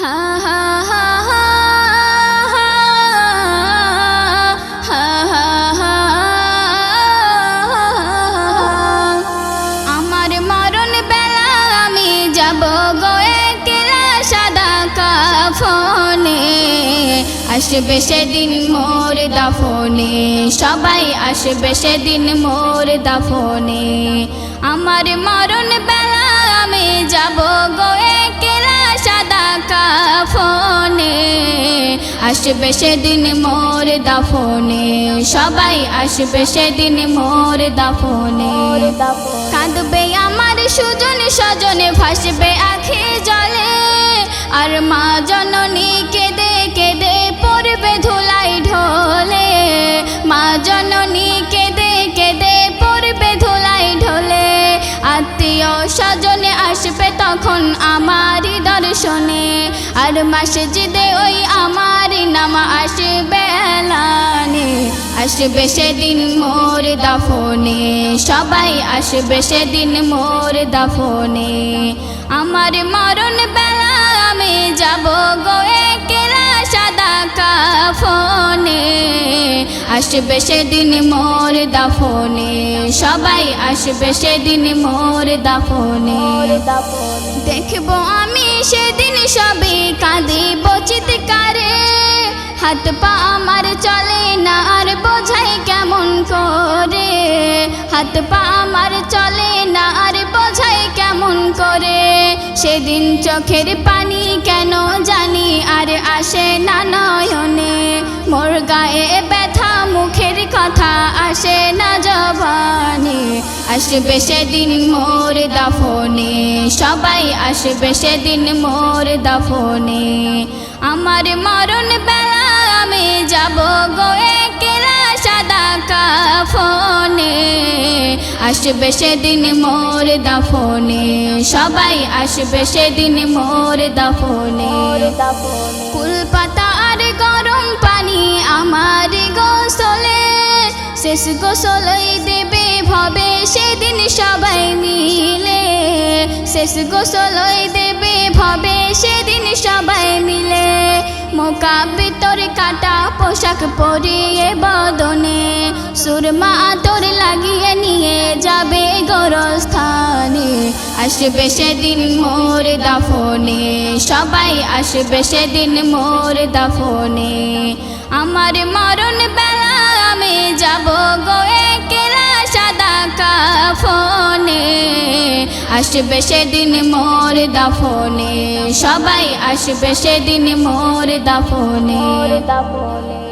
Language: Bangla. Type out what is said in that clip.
হা হা হা আমার বেলা আমি যাব সাদা কাফনে। আসবে সেদিন মোর দাফনে, সবাই আসবে সেদিন মোর দাফনে। আমার মরণ বেলা আমি যাব গয়ে আসবে সেদিন মোর দাফনে। সবাই আসবে সেদিন মোর দাফনে। কাঁদবে আমার সুজন, স্বজনে ভাসবে আখে জলে। আর মা জননী কেঁদে কেঁদে পড়বে ধুলাই ঢোলে। মা জননী কেঁদে কেঁদে পড়বে ধুলাই ঢোলে। আত্মীয় স্বজনে আসবে তখন আমারই দর্শনে আর মসজিদে ওই আমার নাম আসবে আসবে সেদিন মোর দাফনে, সবাই আসবে সেদিন মোর দাফনে। আমার মরণ বেলা আমি আসবে সেদিন মোর দাফনে। সবাই আসবে সেদিন মোর দাফনে। দেখব আমি সেদিন সবে কাঁদিব চিৎকারে। হাত পা আমার চলে না আর বোঝাই কেমন করে। হাত পা আমার চলে না আর বোঝাই কেমন করে। সেদিন চোখের পানি কেন জানি আর আসে না নয়নে। মোর গায়ে আসবে সেদিন মোর দাফনে। সবাই আসবে সেদিন মোর দাফনে। আমার মরণ বেলা আমি যাব গোয়ে কেলা সাদা কাফনে। আসবে সেদিন মোর দাফনে। সবাই আসবে সেদিন মোর দাফনে। ফুল পাতা আর গরম পানি শেষ গোসলই দেবে ভবে, সেদিন সবাই মিলে। শেষ গোসলই দেবে ভবে, সেদিন সবাই মিলে। মোকা ভিতর কাটা পোশাক পরিয়ে বদনে, সুরমা আতর লাগিয়ে নিয়ে যাবে গরস্থানে। আসবে সেদিন মোর দাফনে, সবাই আসবে সেদিন মোর দাফনে। আমার মরণ আমি যাব গোয়ে কেলা সাদা কাফনে। আসবে সেদিন মোর দাফনে। সবাই আসবে সেদিন মোর দাফনে। দাফনে।